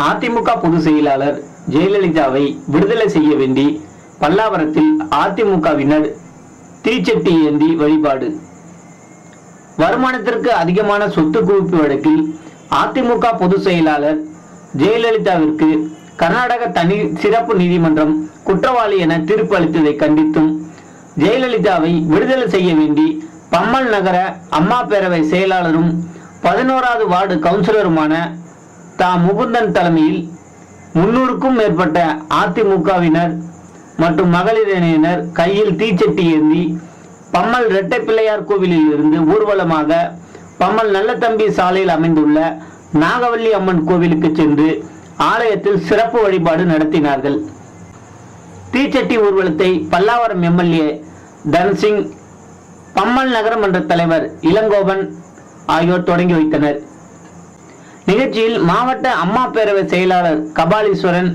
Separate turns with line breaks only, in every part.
அதிமுக பொதுச் செயலாளர் ஜெயலலிதாவை விடுதலை செய்ய வேண்டி பல்லாவரத்தில் அதிமுகவினர் தீச்சட்டி ஏந்தி வழிபாடு. வருமானத்திற்கு அதிகமான சொத்து குவிப்பு வழக்கில் அதிமுக பொதுச் செயலாளர் ஜெயலலிதாவிற்கு கர்நாடக தனி சிறப்பு நீதிமன்றம் குற்றவாளி என தீர்ப்பு அளித்ததை கண்டித்தும் ஜெயலலிதாவை விடுதலை செய்ய வேண்டி பம்மல் நகர அம்மா பேரவை செயலாளரும் பதினோராவது வார்டு கவுன்சிலருமான தா முகுந்தன் தலைமையில் முன்னூறுக்கும் மேற்பட்ட அதிமுகவினர் மற்றும் மகளிர் அணியினர் கையில் தீச்சட்டி ஏந்தி பம்மல் இரட்டை பிள்ளையார் கோவிலில் இருந்து ஊர்வலமாக பம்மல் நல்லதம்பி சாலையில் அமைந்துள்ள நாகவல்லி அம்மன் கோவிலுக்கு சென்று ஆலயத்தில் சிறப்பு வழிபாடு நடத்தினார்கள். தீச்சட்டி ஊர்வலத்தை பல்லாவரம் எம்எல்ஏ தன்சிங் பம்மல் நகரமன்ற தலைவர் இளங்கோவன் ஆகியோர் தொடங்கி வைத்தனர். நிகழ்ச்சியில் மாவட்ட அம்மா பேரவை செயலாளர் கபாலீஸ்வரன்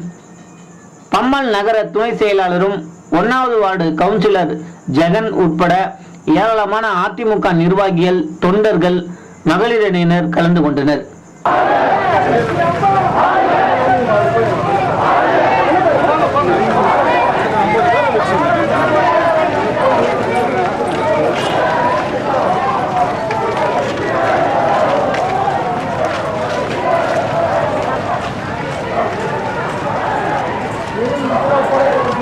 பம்மல் நகர துணை செயலாளரும் ஒன்னாவது வார்டு கவுன்சிலர் ஜெகன் உட்பட ஏராளமான அதிமுக நிர்வாகிகள் தொண்டர்கள் மகளிரணியினர் கலந்து கொண்டனர்.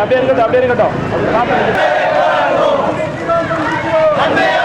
அப்படியே இருக்கட்டும் அப்படியே இருக்கட்டும்
அன்பே